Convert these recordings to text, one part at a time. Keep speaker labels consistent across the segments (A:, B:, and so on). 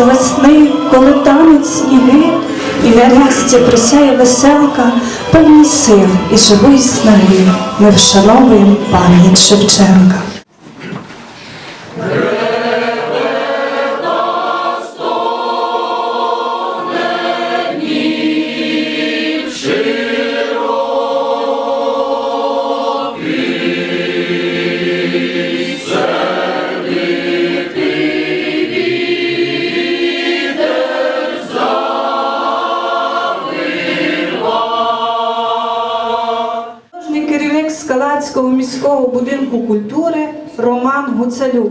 A: сонце весни, коли тануть сніги, і на рясті присяє веселка, повні сил і живої снаги. Ми вшановуємо пам'ять Шевченка. Гуцалюк.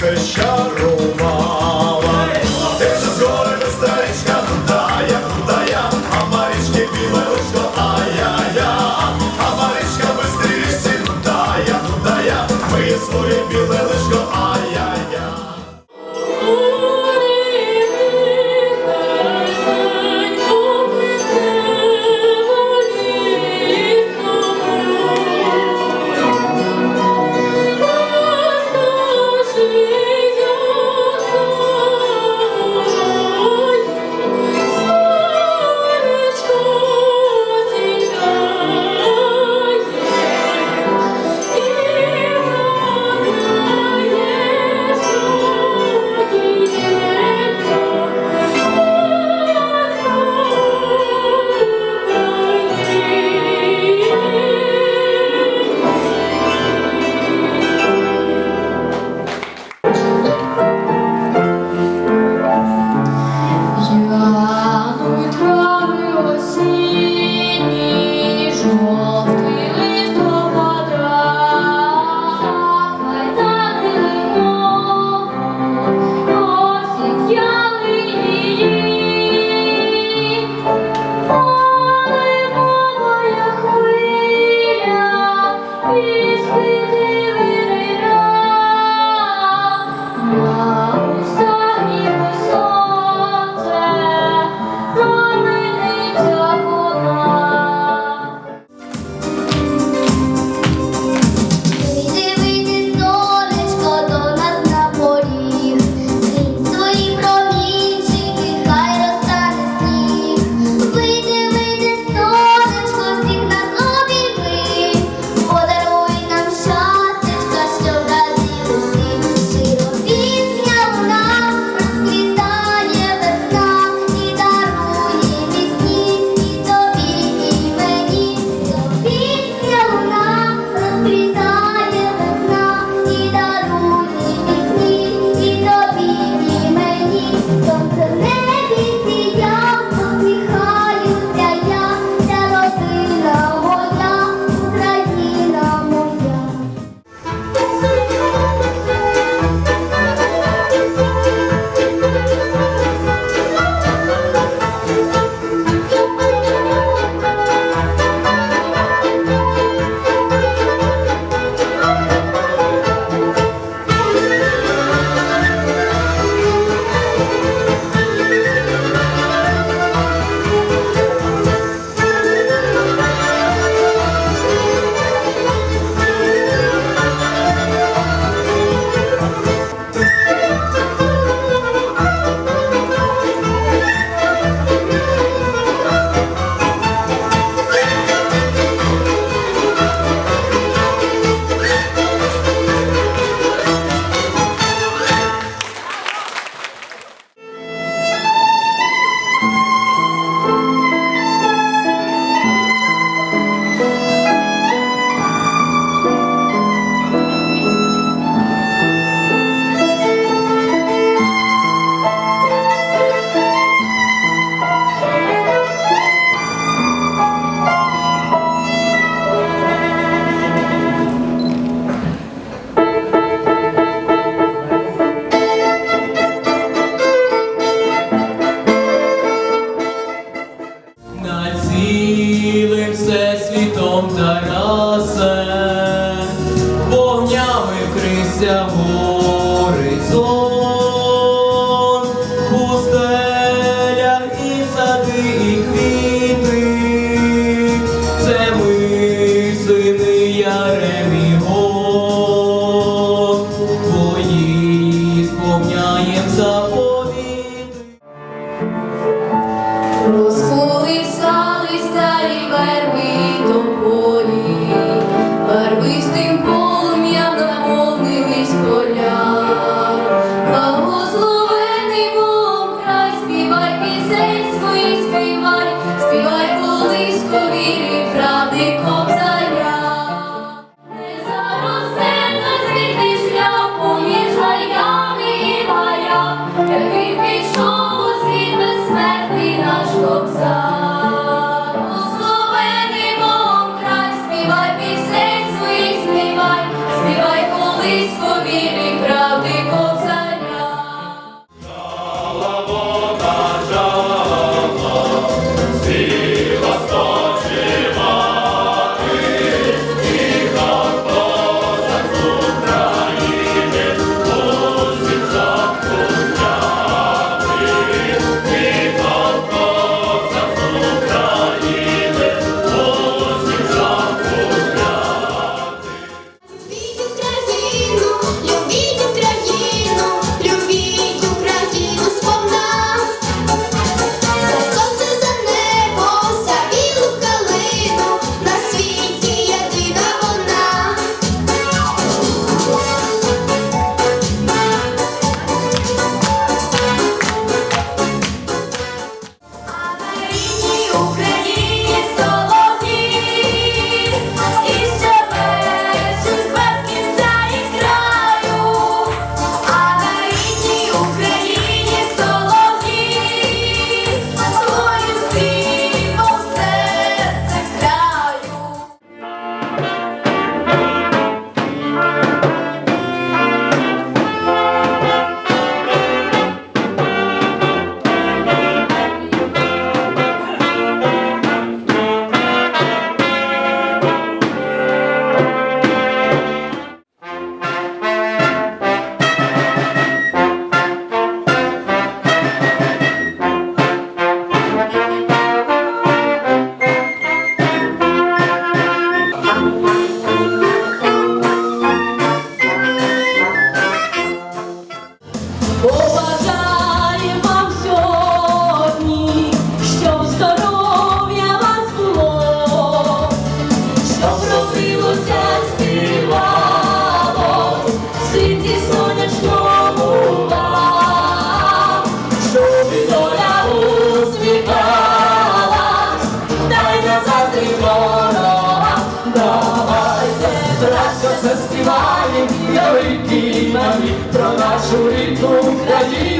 B: special
C: room.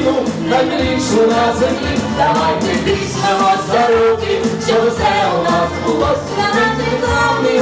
C: Україну, хай мрішу на
B: землі, давайте візьмемо за руки, щоб все у нас було,
A: Давайте главний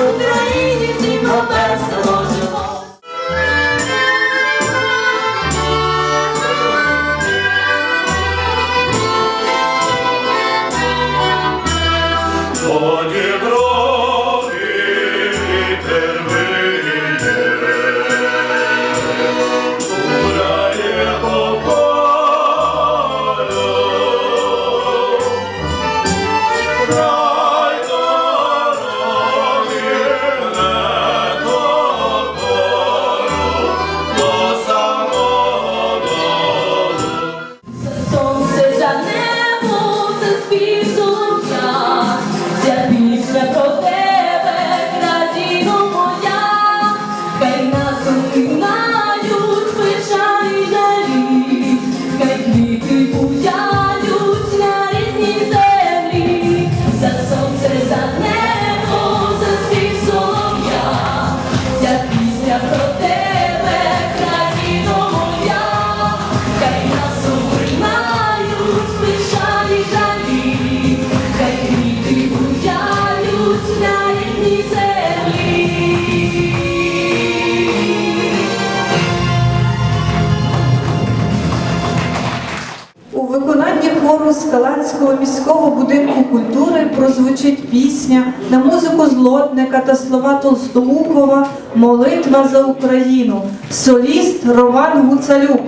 A: пісня на музику Злотника та слова Толстоукова Молитва за Україну. Соліст Роман Гуцалюк.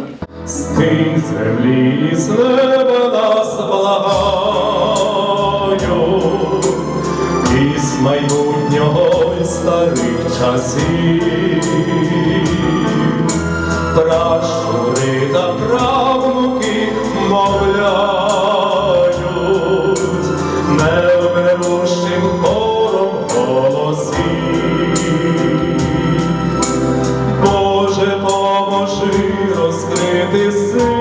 D: Скинь землі і з неба нас благаю, із майбутнього й старих часів, пращури
E: listen.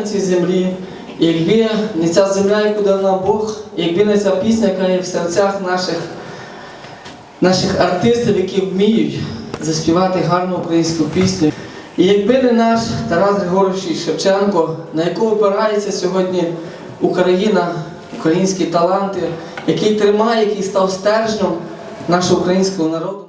E: На цій землі, якби не ця земля, яку дав нам Бог, якби не ця пісня, яка є в серцях наших, наших артистів, які вміють заспівати гарну українську пісню. І якби не наш Тарас Григорович Шевченко, на яку опирається сьогодні Україна, українські таланти, який тримає, який став стержнем нашого українського народу.